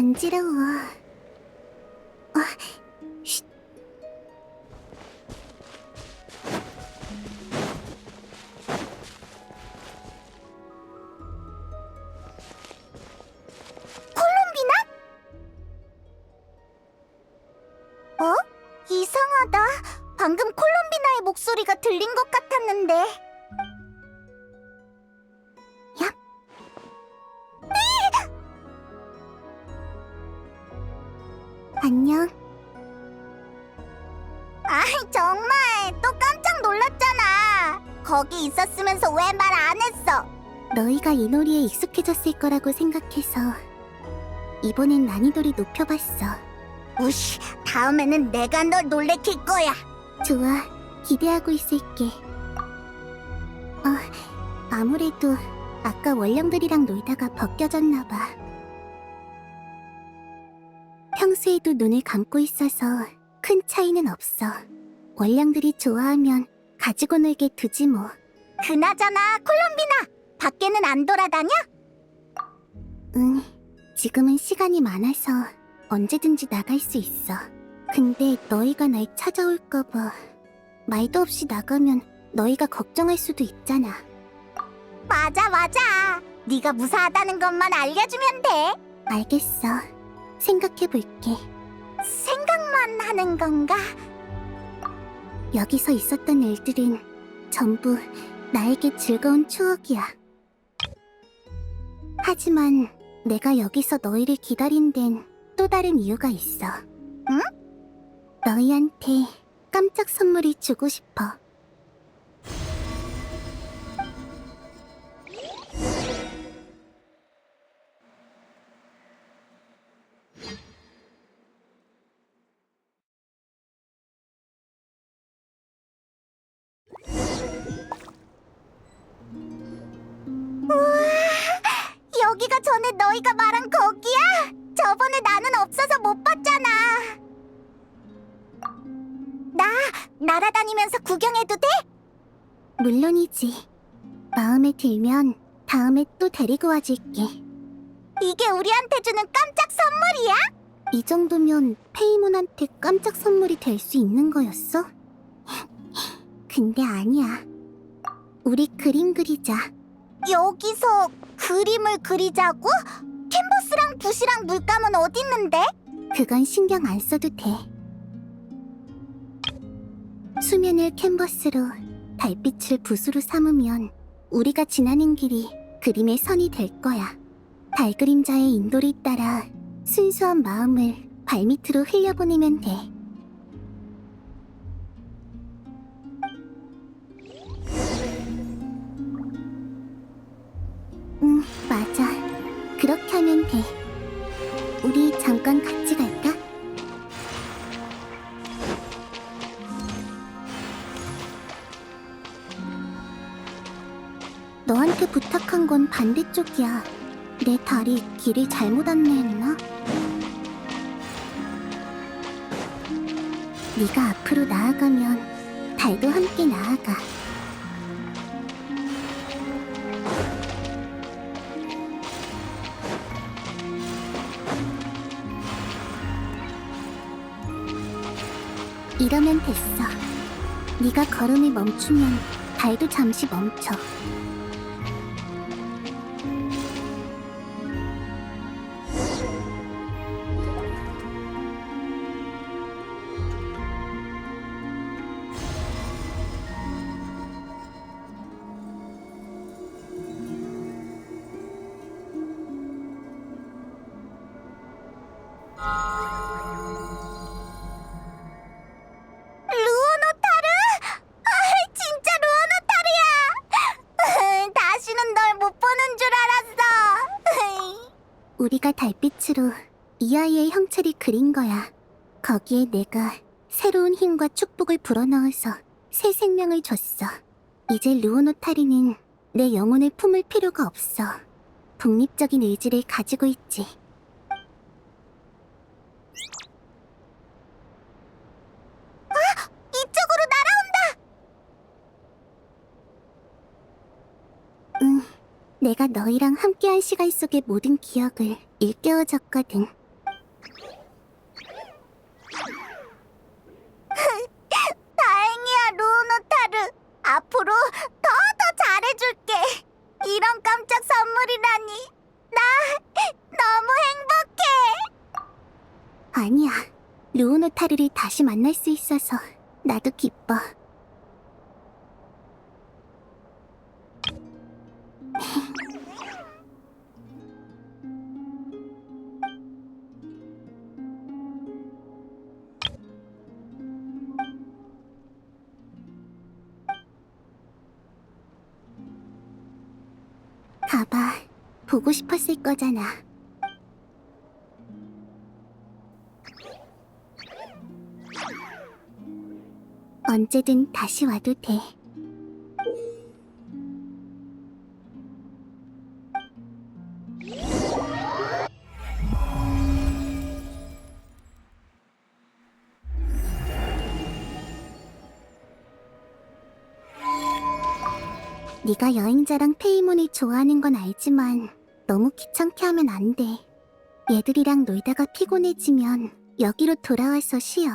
간지러워. 아, 쉿. 콜롬비나? 어? 이상하다. 방금 콜롬비나의 목소리가 들린 것 같았는데. 안녕. 아, 정말 또 깜짝 놀랐잖아. 거기 있었으면서 왜 말 안 했어? 너희가 이 놀이에 익숙해졌을 거라고 생각해서 이번엔 난이도를 높여봤어. 우씨, 다음에는 내가 널 놀래킬 거야. 좋아, 기대하고 있을게. 어, 아무래도 아까 원령들이랑 놀다가 벗겨졌나 봐. 평소에도 눈을 감고 있어서 큰 차이는 없어. 원량들이 좋아하면 가지고 놀게 두지 뭐. 그나저나 콜롬비나 밖에는 안 돌아다녀? 응, 지금은 시간이 많아서 언제든지 나갈 수 있어. 근데 너희가 날 찾아올까봐 말도 없이 나가면 너희가 걱정할 수도 있잖아. 맞아 맞아. 네가 무사하다는 것만 알려주면 돼. 알겠어. 생각해 볼게. 생각만 하는 건가? 여기서 있었던 일들은 전부 나에게 즐거운 추억이야. 하지만 내가 여기서 너희를 기다린 데는 또 다른 이유가 있어. 응? 너희한테 깜짝 선물이 주고 싶어. 너희가 말한 거기야? 저번에 나는 없어서 못 봤잖아. 나 날아다니면서 구경해도 돼? 물론이지. 마음에 들면 다음에 또 데리고 와줄게. 이게 우리한테 주는 깜짝 선물이야? 이 정도면 페이몬한테 깜짝 선물이 될 수 있는 거였어? 근데 아니야. 우리 그림 그리자. 여기서 그림을 그리자고? 캔버스랑 붓이랑 물감은 어딨는데? 그건 신경 안 써도 돼. 수면을 캔버스로 달빛을 붓으로 삼으면 우리가 지나는 길이 그림의 선이 될 거야. 달 그림자의 인도를 따라 순수한 마음을 발밑으로 흘려보내면 돼. 맞아. 그렇게 하면 돼. 우리 잠깐 같이 갈까? 너한테 부탁한 건 반대쪽이야. 내 다리 길을 잘못 안내했나? 네가 앞으로 나아가면 달도 함께 나아가. 이러면 됐어. 네가 걸음을 멈추면 달도 잠시 멈춰. 달빛으로 이 아이의 형체를 그린 거야. 거기에 내가 새로운 힘과 축복을 불어넣어서 새 생명을 줬어. 이제 루오노타리는 내 영혼을 품을 필요가 없어. 독립적인 의지를 가지고 있지. 이쪽으로 날아온다! 응, 내가 너희랑 함께한 시간 속의 모든 기억을 일깨워졌거든. 다행이야, 루노타르. 앞으로 더 더 잘해줄게. 이런 깜짝 선물이라니. 나 너무 행복해. 아니야. 루오노타르를 다시 만날 수 있어서 나도 기뻐. 가봐. 보고 싶었을 거잖아. 언제든 다시 와도 돼. 네가 여행자랑 페이몬을 좋아하는 건 알지만 너무 귀찮게 하면 안 돼. 얘들이랑 놀다가 피곤해지면 여기로 돌아와서 쉬어.